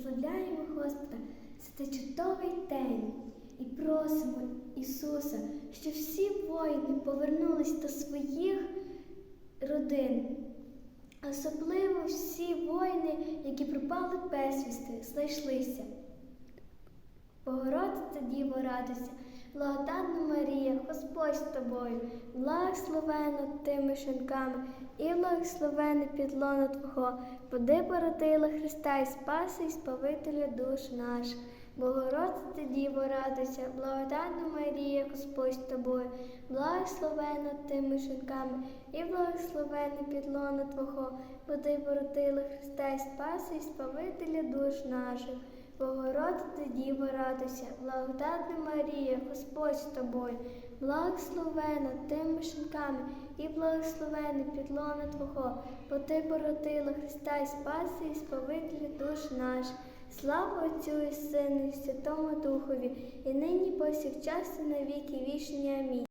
прославляємо Господа за цей чудовий день і просимо Ісуса, щоб всі воїни повернулись до своїх родин. Особливо всі воїни, які пропали безвісти, знайшлися. Богородиця Діво радуйся, благодатна Марія, з тобою, благословена ти між і благословене підлоно Твого, води породила Христа і спаси, і спавителя душ наших. Богородиця Діво радуйся, благодатна Марія, Господь з тобою, благословена ти між жінками, і благословене підлоно Твого, води породила Христа і спаси, і спавителя душ наших. Богородице Діво радуйся, благодатна Марія, Господь з тобою, благословена тими шинками і благословене підлона Твого, бо Ти породила Христа і спаси, і спавителя душ наших. Слава Отцю і Сину, і Святому Духові, і нині повсякчас і на віки вічні. Амінь.